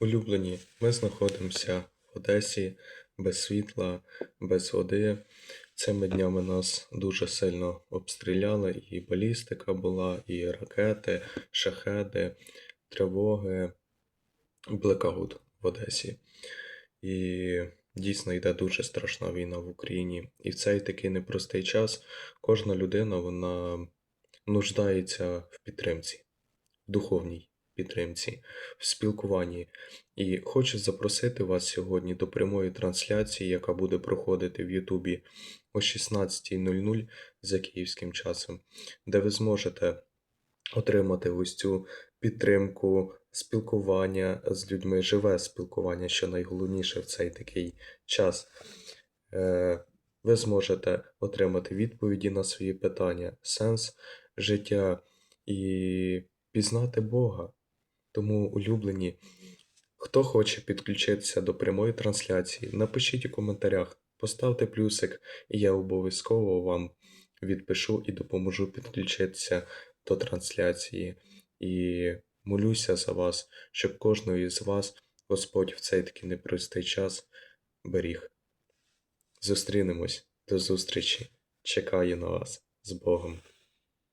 Улюблені, ми знаходимося в Одесі без світла, без води. Цими днями нас дуже сильно обстріляли, і балістика була, і ракети, шахеди, тривоги, блекаут в Одесі. І дійсно йде дуже страшна війна в Україні. І в цей такий непростий час кожна людина вона нуждається в підтримці, в духовній підтримці, в спілкуванні. І хочу запросити вас сьогодні до прямої трансляції, яка буде проходити в Ютубі о 16.00 за київським часом, де ви зможете отримати ось цю підтримку, спілкування з людьми, живе спілкування, що найголовніше в цей такий час. Е, Ви зможете отримати відповіді на свої питання, сенс життя і пізнати Бога. Тому, улюблені, хто хоче підключитися до прямої трансляції, напишіть у коментарях, поставте плюсик, і я обов'язково вам відпишу і допоможу підключитися до трансляції. І молюся за вас, щоб кожного із вас Господь в цей такий непростий час беріг. Зустрінемось, до зустрічі. Чекаю на вас з Богом.